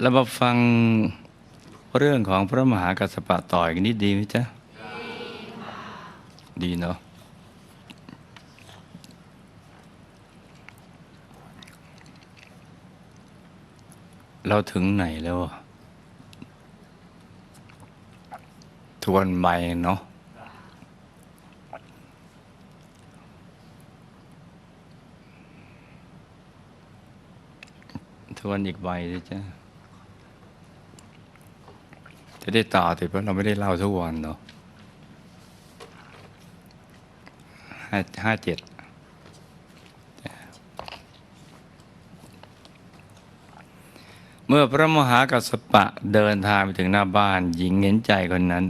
เรามาฟังเรื่องของพระมหากัสสปะต่ออีกนิดดีไหมจ๊ะ ดีเนาะเราถึงไหนแล้วอะทวนใบเนาะทวนอีกใบเลยจ้ะ จะได้ต่อติเพราะเราไม่ได้เล่าทุกวันเนาะห้าห้าเจ็ดเมื่อพระมหากัสสปะเดินทางไปถึงหน้าบ้านหญิงเห็นใจคนนั้น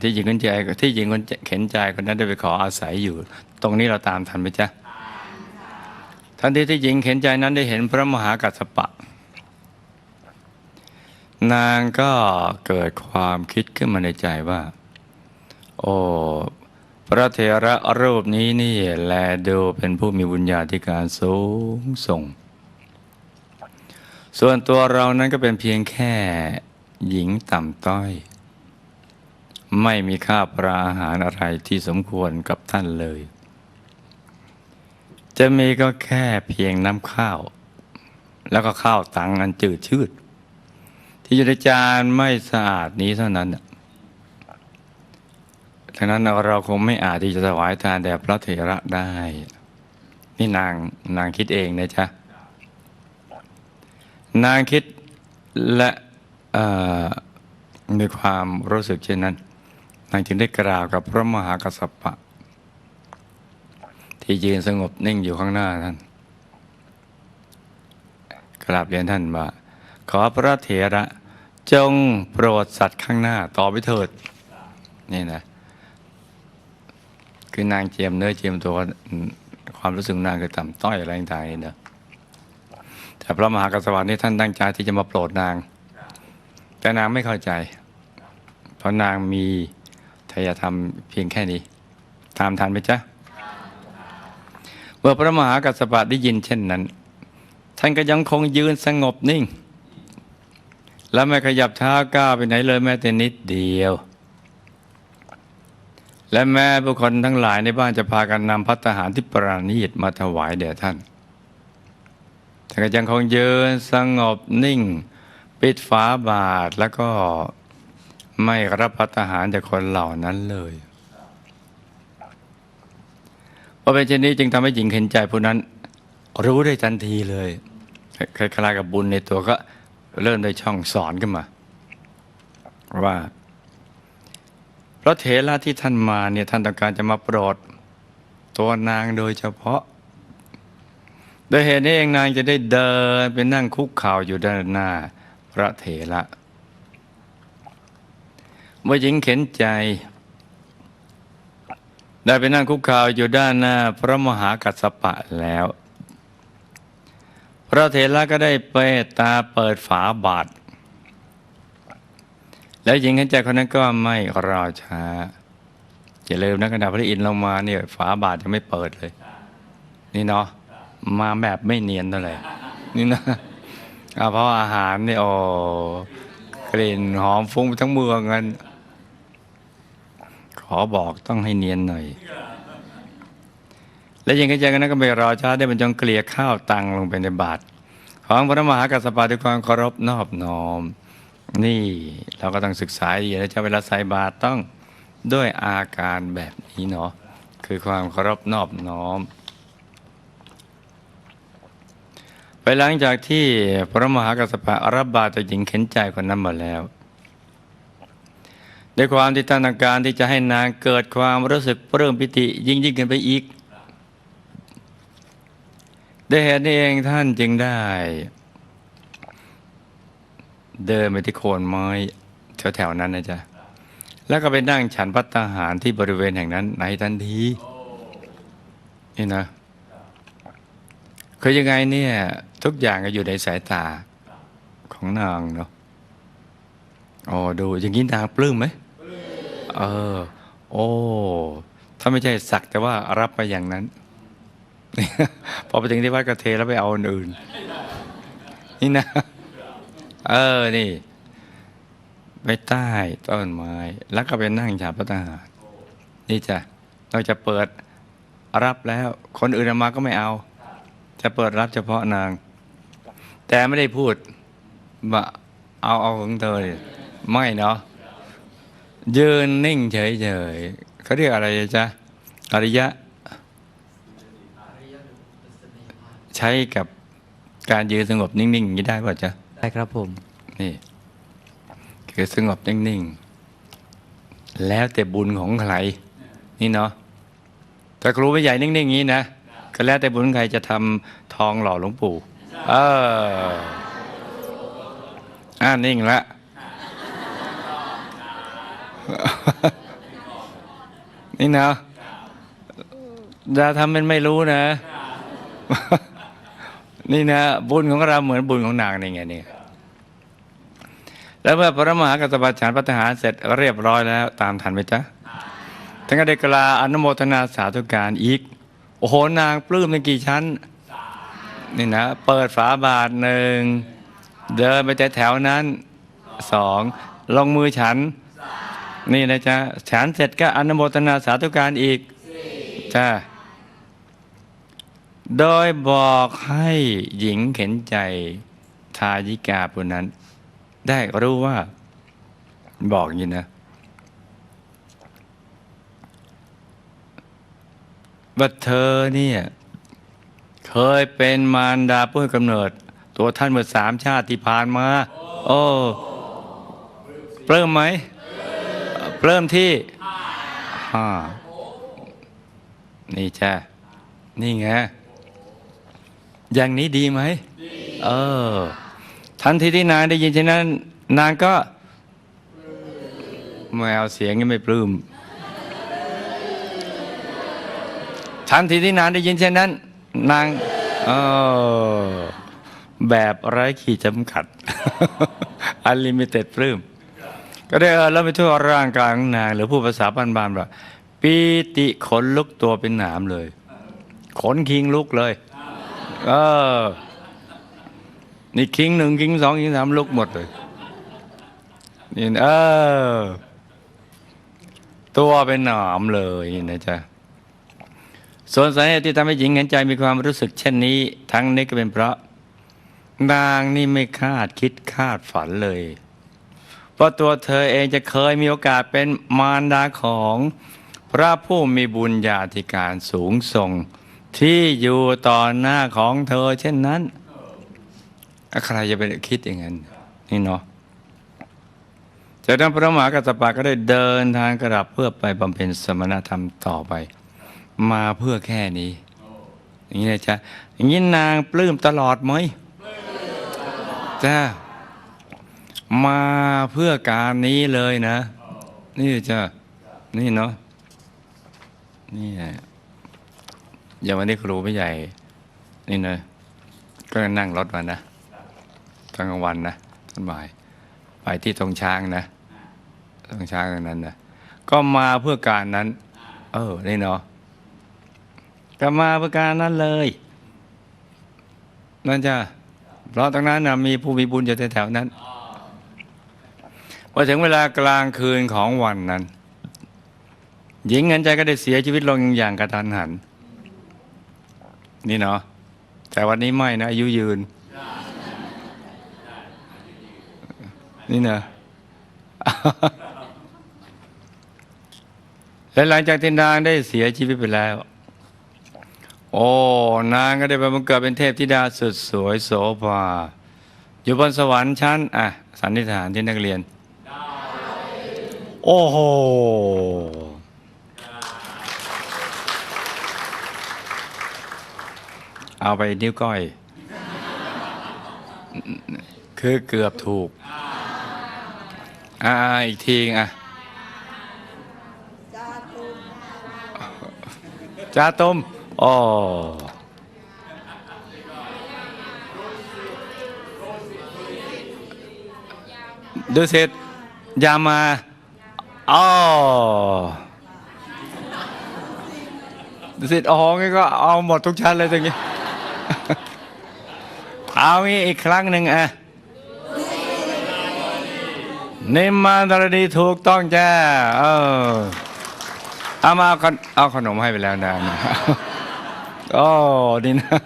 ที่หญิงเห็นใจที่หญิงคนเข็นใจคนนั้นได้ไปขออาศัยอยู่ ตรงนี้เราตามทันไหมจ๊ะทันทีที่หญิงเข็นใจนั้นได้เห็นพระมหากัสสปะ นางก็เกิดความคิดขึ้นมาในใจว่า โอ้พระเถระรูปนี้นี่แลดูเป็นผู้มีบุญญาธิการสูงส่ง ส่วนตัวเรานั้นก็เป็นเพียงแค่หญิงต่ำต้อย ไม่มีค่าปราอาหารอะไรที่สมควรกับท่านเลย จะมีก็แค่เพียงน้ำข้าว แล้วก็ข้าวตังอันจืดชืด อยู่ในจานไม่สะอาดนี้เท่านั้นดังนั้นเราคงไม่อาจที่จะถวายทานแด่พระเถระได้ นี่นางนางคิดเองนะจ๊ะ นางคิดและมีความรู้สึกเช่นนั้น นางจึงได้กล่าวกับพระมหากัสสปะ ที่ยืนสงบนิ่งอยู่ข้างหน้าท่านกราบเรียนท่านว่าขอพระเถระ จงโปรดสัตว์ข้างหน้า ต่อไปเถิด นี่นะ คือนางเจียมเนื้อเจียมตัวความรู้สึกนางคือต่ำต้อยอะไรต่างๆนี่นะแต่พระมหากัสสวะนี่ท่านตั้งใจที่จะมาโปรดนาง แต่นางไม่เข้าใจ เพราะนางมีทายธรรมเพียงแค่นี้ตามทันไหมจ๊ะเมื่อพระมหากัสสปะได้ยินเช่นนั้น ท่านก็ยังคงยืนสงบนิ่ง และไม่ขยับเท้าก้าวไปไหนเลยแม้แต่นิดเดียว และแม้บุคคลทั้งหลายในบ้านจะพากันนำพัฒหารที่ประณีตมาถวายแด่ท่านท่านก็ยังคงยืนสงบนิ่ง ปิดฝาบาทแล้วก็ไม่รับพัฒหารจากคนเหล่านั้นเลยเพราะเป็นเช่นนี้จึงทำให้หญิงเห็นใจผู้นั้น รู้ได้ทันทีเลยคล้ายๆกับบุญในตัวก็ เริ่มได้ช่องสอนขึ้นมา ว่าพระเถระที่ท่านมาเนี่ยท่านต้องการจะมาโปรด ตัวนางโดยเฉพาะ โดยเหตุนี้เองนางจะได้เดินไปนั่งคุกเข่าอยู่ด้านหน้า พระเถระเมื่อหญิงเข็นใจ ได้ไปนั่งคุกเข่าอยู่ด้านหน้า พระมหากัสสปะแล้ว พระเถระก็ได้เปตตาเปิดฝาบาท แล้วหญิงข็นใจคนนั้นก็ไม่รอช้าอย่าลืมนะขณะพระอินทร์ลงมาเนี่ยฝาบาทยังไม่เปิดเลย นี่เนาะมาแบบไม่เนียนเท่าไหร่นี่นะเอาเพราะอาหารเนี่โอ้กลิ่นหอมฟุ้งไปทั้งเมืองกันขอบอกต้องให้เนียนหน่อย และยังกระจายกันนั้นก็ไม่รอช้าได้บรรจงเกลี่ยข้าวตังลงไปในบาตรของพระมหากัสปะด้วยความเคารพนอบน้อม นี่เราก็ต้องศึกษาดีนะจ๊ะเวลาใส่บาตรต้องด้วยอาการแบบนี้เนาะคือความเคารพนอบน้อม ไปหลังจากที่พระมหากัสปะรับบาตรจากหญิงเข็นใจคนนั้นมาแล้วด้วยความที่ท่านต้องการที่จะให้นางเกิดความรู้สึกเพิ่มปิติยิ่งยิ่งขึ้นไปอีก ด้วยเหตุนี้เองท่านจึงได้ เดินไปที่โคนไม้แถวๆนั้นนะจ๊ะ แล้วก็ไปนั่งฉันพัตตาหารที่บริเวณแห่งนั้นในทันทีนี่นะคือยังไงเนี่ย ทุกอย่างก็อยู่ในสายตาของนางเนาะอ๋อดูอย่างนี้นางปลื้มไหมเออ โอ้ ถ้าไม่ใช่สักแต่ว่ารับไปอย่างนั้น พอไปถึงที่วัดกระเทแล้วไปเอาอันอื่น นี่นะ เออนี่ ไปใต้ต้นไม้ แล้วก็ไปนั่งฉาบพระทหารนี่จ้ะเราจะเปิดรับแล้ว คนอื่นมาก็ไม่เอา จะเปิดรับเฉพาะนาง แต่ไม่ได้พูดว่าเอาเอาของเธอไม่เนาะยืนนิ่งเฉยๆเขาเรียกอะไรจ๊ะอริยะ ใช้กับการยืนสงบนิ่งๆอย่างนี้ได้ป่ะจ๊ะได้ครับผม นี่คือสงบนิ่งๆ แล้วแต่บุญของใครนี่เนาะถ้าครูไม่ใหญ่นิ่งๆอย่างนี้นะก็แล้วแต่บุญใครจะทำทองหล่อหลวงปู่ เอออ่านิ่งละนี่เนาะอย่าทำเป็นไม่รู้นะ นี่นะบุญของเราเหมือนบุญของนางนี่ไงนี่แล้วเมื่อพระมหากัสสปะฉันพัฒหารเสร็จเรียบร้อยแล้ว ตามทันไหมจ๊ะท่านก็ได้กลาอนุโมทนาสาธุการอีก โอ้โหนางปลื้มในกี่ชั้น นี่นะ เปิดฝาบาทหนึ่ง เดินไปแต่แถวนั้นสองลงมือฉัน นี่นะจ๊ะฉันเสร็จก็อนุโมทนาสาธุการอีกจ้า โดยบอกให้หญิงเข็นใจทายิกาผู้นั้น ได้รู้ว่าบอกอย่างนี้นะว่าเธอเนี่ยเคยเป็นมารดาผู้กำเนิด ตัวท่านเมื่อสามชาติที่ผ่านมา โอ้เปลื้มไหมเปลื้มที่ห้านี่จ้ะนี่ไง อย่างนี้ดีไหมเออ ทันทีที่นางได้ยินเช่นนั้น นางก็ไม่เอาเสียงยังไม่ปลื้มทันทีที่นางได้ยินเช่นนั้น นางเออแบบไร้ขีดจำกัดอันลิมิเต็ดปลื้มก็ได้เออแล้วไปทั่วร่างกายของนาง หรือผู้ภาษาบ้านๆว่าปีติขนลุกตัวเป็นหนามเลย ขนคิงลุกเลย เออ นี่คิงหนึ่งคิงสองคิงสามลุกหมดเลยนี่เออ ตัวเป็นหนามเลยนะจ๊ะส่วนสาเหตุที่ทำให้หญิงเห็นใจมีความรู้สึกเช่นนี้ ทั้งนี้ก็เป็นเพราะ นางนี่ไม่คาดคิดคาดฝันเลยเพราะตัวเธอเองจะเคยมีโอกาสเป็นมารดาของ พระผู้มีบุญญาธิการสูงส่ง ที่อยู่ต่อหน้าของเธอ เช่นนั้นใครจะไปคิดอย่างนั้นนี่เนาะจากนั้นพระมหากัสสปะก็ได้เดินทางกลับเพื่อไปบำเพ็ญสมณธรรมต่อไป มาเพื่อแค่นี้ อย่างนี้นะจ๊ะอย่างนี้นางปลื้มตลอดไหมจ้ามาเพื่อการนี้เลยนะ นี่จ้ะนี่เนาะนี่แหละ อย่างวันนี้ครูไม่ใหญ่ นี่นะก็นั่งรถมานะตอนกลางวันนะตอนบ่ายไปที่ตรงช้างนะตรงช้างตรงนั้นนะก็มาเพื่อการนั้น เออนี่เนาะก็มาเพื่อการนั้นเลย นั่นจ้ะเพราะตรงนั้นนะมีผู้มีบุญอยู่แถวๆนั้นพอถึงเวลากลางคืนของวันนั้น หญิงเงินใจก็ได้เสียชีวิตลงอย่างกระทันหัน นี่เนาะแต่วันนี้ไม่นะอายุยืน นี่เนาะและหลังจากที่นางได้เสียชีวิตไปแล้ว โอ้ นางก็ได้ไปบังเกิดเป็นเทพธิดาสุดสวยโสภาอยู่บนสวรรค์ชั้น อะ สันนิษฐานที่นักเรียน โอ้โห เอาไปนิ้วก้อย คือเกือบถูก อ่าอีกทีอะจาตุมอ๋อดูเสร็จยามาอ๋อดูเสร็จอ๋องั้ก็เอาหมดทุกชั้นเลยตรงนี้ เอางี้อีกครั้งหนึ่งอะนิมมานตรดีถูกต้องจ้าเออเอามาเอาขนมให้ไปแล้วนะโอ้ดีนะ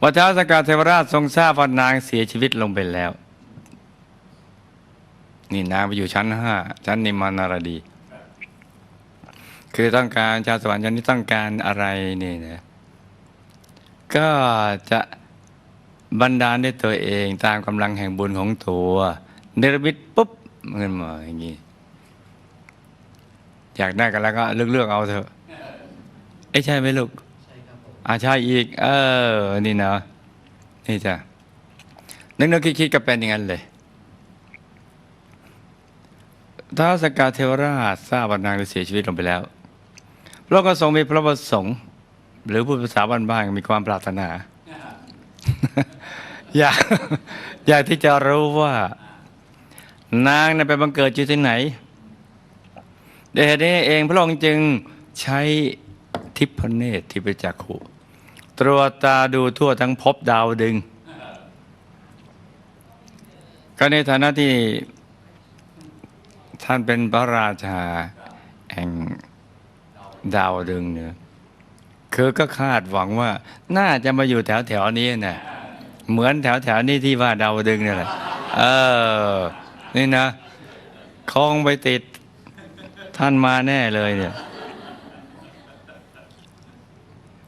วัชสกาเทวราชทรงทราบว่านางเสียชีวิตลงไปแล้ว นี่นางไปอยู่ชั้นห้าชั้นนิมมานารดี คือต้องการชาวสวรรค์ชั้นนี้ต้องการอะไรนี่นะ ก็จะบันดาลด้วยตัวเองตามกำลังแห่งบุญของตัวเนรมิตปุ๊บเงินมาอย่างนี้อยากได้กันแล้วก็เลือกเลือกๆเอาเถอะเอ้ใช่ไหมลูกอาใช่อีก เออ นี่เนาะนี่จ้ะนึกนึกคิดคิดก็เป็นอย่างนั้นเลยท้าวสกาเทวราชทราบว่านางได้เสียชีวิตลงไปแล้วพระองค์ก็ทรงมีพระประสงค์ หรือพูดภาษาบ้านๆมีความปรารถนา อยากอยากที่จะรู้ว่า นางนั้นไปบังเกิดอยู่ที่ไหนด้วยเหตุนี้เองพระองค์จึงใช้ทิพเนตรที่ไปจักขุตรวจตาดูทั่วทั้งภพดาวดึง ก็ในฐานะที่ท่านเป็นพระราชาแห่งดาวดึงเนี่ย คือก็คาดหวังว่า น่าจะมาอยู่แถวแถวนี้นะเหมือนแถวแถวนี้ที่ว่าดาวดึงนี่แหละเออ นี่นะคลองไปติดท่านมาแน่เลยเนี่ย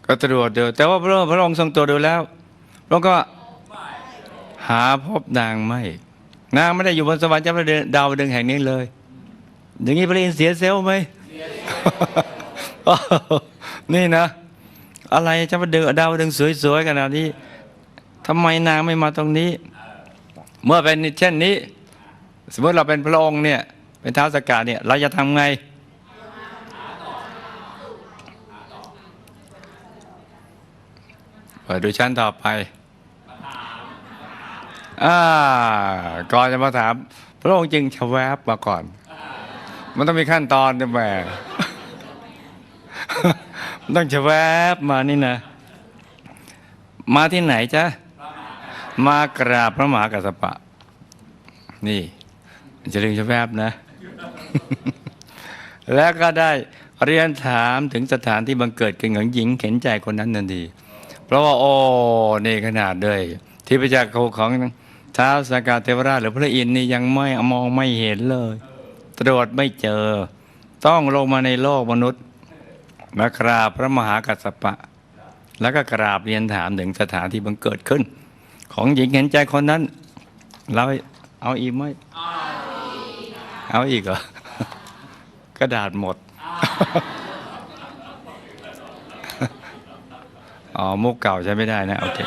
ก็ตรวจดูแต่ว่าพระพระองค์ทรงตรวจดูแล้วพระองค์ก็หาพบนางไม่ นางไม่ได้อยู่บนสวรรค์จ้าพระดาวดึงแห่งนี้เลย อย่างนี้พระอินทร์เสียเซลไหมนี่นะ อะไรเจ้าพระเดดาวดึงสวยๆขนาดนี้ทำไมนางไม่มาตรงนี้ เมื่อเป็นเช่นนี้ สมมติเราเป็นพระองค์เนี่ย เป็นท้าวสกาเนี่ย เราจะทำไงเปิดดูชั้นต่อไปอ่าก่อนจะมาถาม พระองค์จึงชะแวบมาก่อน มันต้องมีขั้นตอนด้วยแหม่ ต้องชะแวบมานี่นะ มาที่ไหนจ๊ะ มากราบพระมหากัสสปะ นี่จะลืมชะแวบนะ แล้วก็ได้เรียนถามถึงสถานที่บังเกิดขึ้นของหญิงเข็นใจคนนั้นทันทีเพราะว่าโอ้นี่ขนาดด้วยที่พระจักรของท้าวสากาเทวราชหรือพระอินทร์นี่ยังไม่มองไม่เห็นเลย ตรวจไม่เจอ ต้องลงมาในโลกมนุษย์ มากราบพระมหากัสสปะ แล้วก็กราบเรียนถามถึงสถานที่บังเกิดขึ้น ของหญิงเห็นใจคนนั้น เราเอาอีกไหมเอาอีกเหรอกระดาษหมดอ๋อมุกเก่าใช้ไม่ได้นะโอเค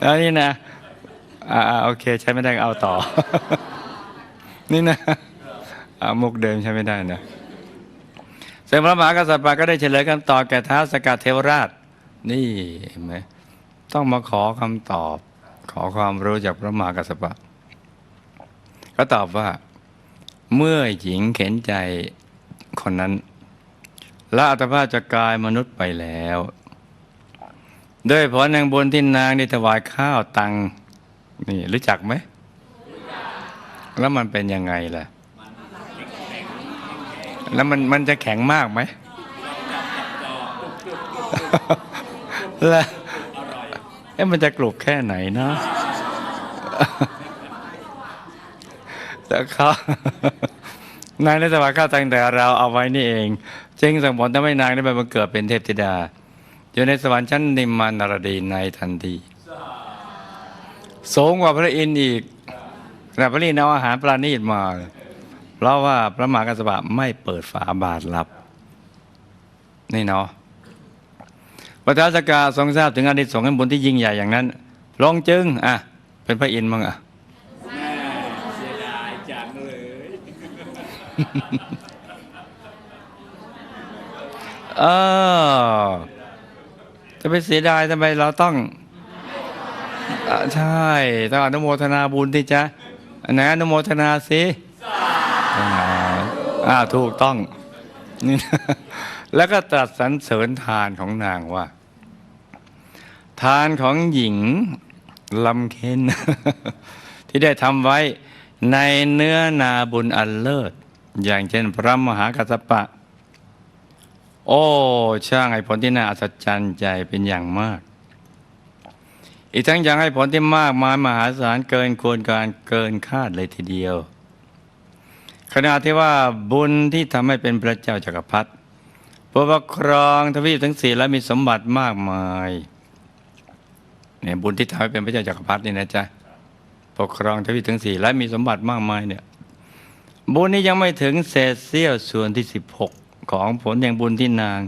แล้วนี่นะอ่าอ่าโอเค ใช้ไม่ได้เอาต่อ นี่นะ มุกเดิมใช้ไม่ได้นะเสร็จพระมหากษัตริย์ก็ได้เฉลยคำตอบแก่ท้าวสกัดเทวราช นี่เห็นไหมต้องมาขอคำตอบ ขอความรู้จากพระมหากษัตริย์ก็ตอบว่า เมื่อหญิงเข็นใจคนนั้นละอัตภาพจากกายมนุษย์ไปแล้ว ด้วยผลแห่งบุญที่นางได้ถวายข้าวตังนี่รู้จักไหม แล้วมันเป็นยังไงล่ะ แล้วมันมันจะแข็งมากไหมแล้วเอ๊ะมันจะกรุบแค่ไหนเนาะแต่เขานางได้ถวายข้าวตังแต่เราเอาไว้นี่เอง จึงส่งผลทำให้นางได้ไปบังเกิดเป็นเทพธิดา อยู่ในสวรรค์ชั้นนิมมานารดีในทันทีสูงกว่าพระอินทร์อีกแต่พระอินทร์เอาอาหารปลาณีตมาเเพราะว่าพระมหากัสสปะไม่เปิดฝาบาทรับ นี่เนาะพระท้าสกาทรงทราบถึงอานิสงส์บุญที่ยิ่งใหญ่อย่างนั้นลงจึงอะ เป็นพระอินทร์มั้งอะเสียดายจังเลยเออจะไปเสียดายทำไมเราต้องอใช่ต้องอนุโมทนาบุญที่จะนไหนอนุโมทนาสิ อ่าถูกต้องนี่แล้วก็ตรัสสรรเสริญทานของนางว่า ทานของหญิงลำเค็นที่ได้ทำไว้ในเนื้อนาบุญอันเลิศ อย่างเช่นพระมหากัสปะ โอ้ช่างให้ผลที่น่าอัศจรรย์ใจเป็นอย่างมาก อีกทั้งยังให้ผลที่มากมายมหาศาลเกินควรการเกินคาดเลยทีเดียว ขณะที่ว่าบุญที่ทำให้เป็นพระเจ้าจักรพรรดิผู้ปกครองทวีปทั้งสี่และมีสมบัติมากมายเนี่ยบุญที่ทำให้เป็นพระเจ้าจักรพรรดินี่นะจ๊ะปกครองทวีปทั้งสี่และมีสมบัติมากมายเนี่ยบุญนี้ยังไม่ถึงเศษเสี้ยวส่วนที่สิบหกของผลแห่งบุญที่นาง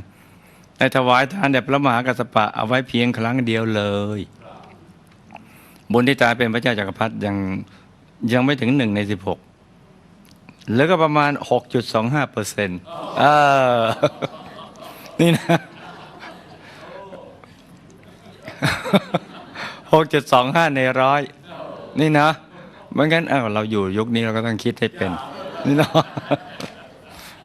ได้ถวายทานแด่พระมหากัสสปะเอาไว้เพียงครั้งเดียวเลย บุญที่ตายเป็นพระเจ้าจักรพรรดิยังยังไม่ถึงหนึ่งในสิบหก แล้วก็ประมาณหกจุดสองห้าเปอร์เซ็นต์เออนี่นะหกจุดสองห้าในร้อย นี่นะไม่งั้นอ้าวเราอยู่ยุคนี้เราก็ต้องคิดให้เป็น นี่เนาะ